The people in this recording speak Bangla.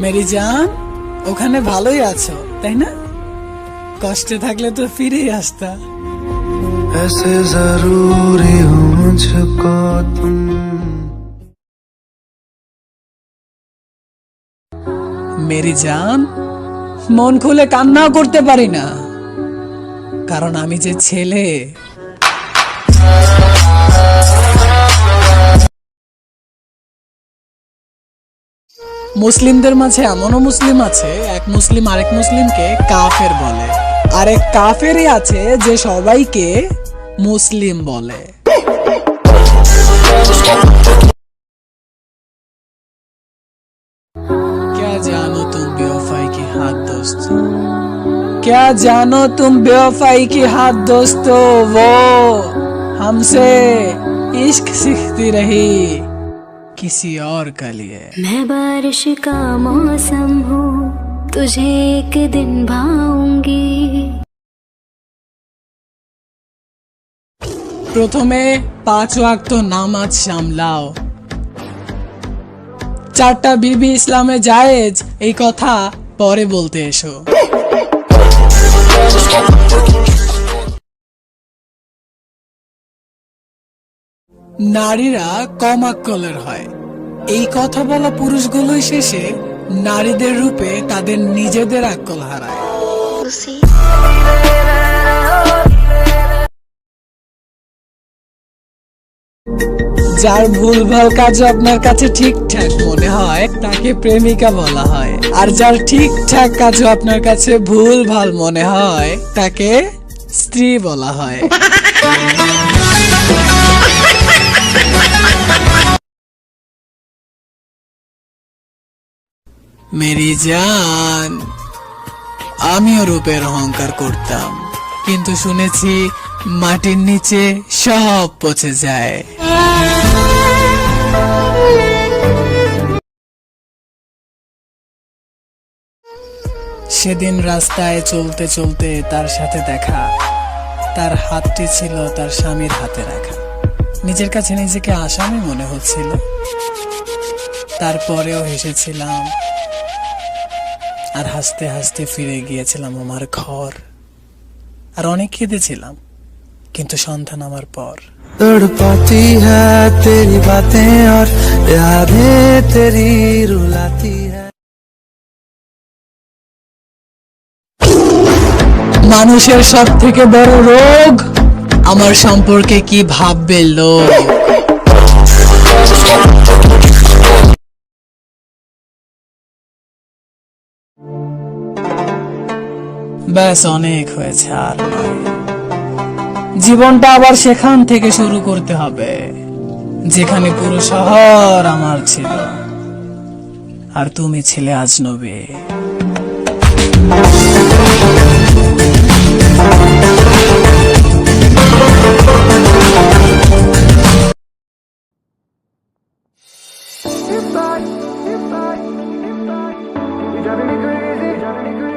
মেরি জান ওখানে ভালোই আছো তাই না কষ্টে থাকলে তো ফিরেই আসতা ऐसे जरूरी हो मुझको तुम মেরি জান মন খুলে কান্নাও করতে পারি না কারণ আমি যে ছেলে মুসলিমদের মাঝে এমনও মুসলিম আছে এক মুসলিম আরেক মুসলিমকে কাফের বলে আরেক কাফেরই আছে যে সবাইকে মুসলিম বলে क्या जानो तुम बेवफाई की हाथ दोस्तों क्या जानो तुम बेवफाई की हाथ दोस्तों वो हमसे इश्क सीखती रही किसी और का लिए मैं बारिश का मौसम हूँ तुझे एक दिन भाऊंगी প্রথমে পাঁচ ওয়াক্ত নামাজ সামলাও চারটা বিবি ইসলামে জায়েজ এই কথা পরে বলতে এসো নারীরা কম আক্কলের হয়। এই কথা বলা পুরুষগুলোই শেষে নারীদের রূপে তাদের নিজেদের আকল হারায়। যার ভুলভাল কাজ আপনার কাছে ঠিকঠাক মনে হয়, তাকে প্রেমিকা বলা হয়। আর যার ঠিকঠাক কাজও আপনার কাছে ভুল ভালো মনে হয়, তাকে স্ত্রী বলা হয়। মেরি জান, আমিও রূপের অহংকার করতাম, কিন্তু শুনেছি মাটির নিচে সব পচে যায়। সেদিন রাস্তায় চলতে চলতে তার সাথে দেখা, তার হাতটি ছিল তার স্বামীর হাতে রাখা। নিজের কাছে নিজেকে আসামি মনে হচ্ছিল। তারপরেও হেসেছিলাম আর হাসতে হাসতে ফিরে গিয়েছিলাম আমার ঘর। আর অনেক কেঁদেছিলাম কিন্তু সন্তান আমার পর। তড়পাতি হ্যাঁ তেরি বাতে আর রাধে তেরি রুলাতি হ্যাঁ। মানুষের সব থেকে বড় রোগ আমার সম্পর্কে কি ভাববে লোক? ব্যাস অনেক হয়েছে আর জীবনটা আবার সেখান থেকে শুরু করতে হবে যেখানে পুরো শহর আমার ছিল আর তুমি ছিলে আজনবী You're driving me crazy, driving me crazy.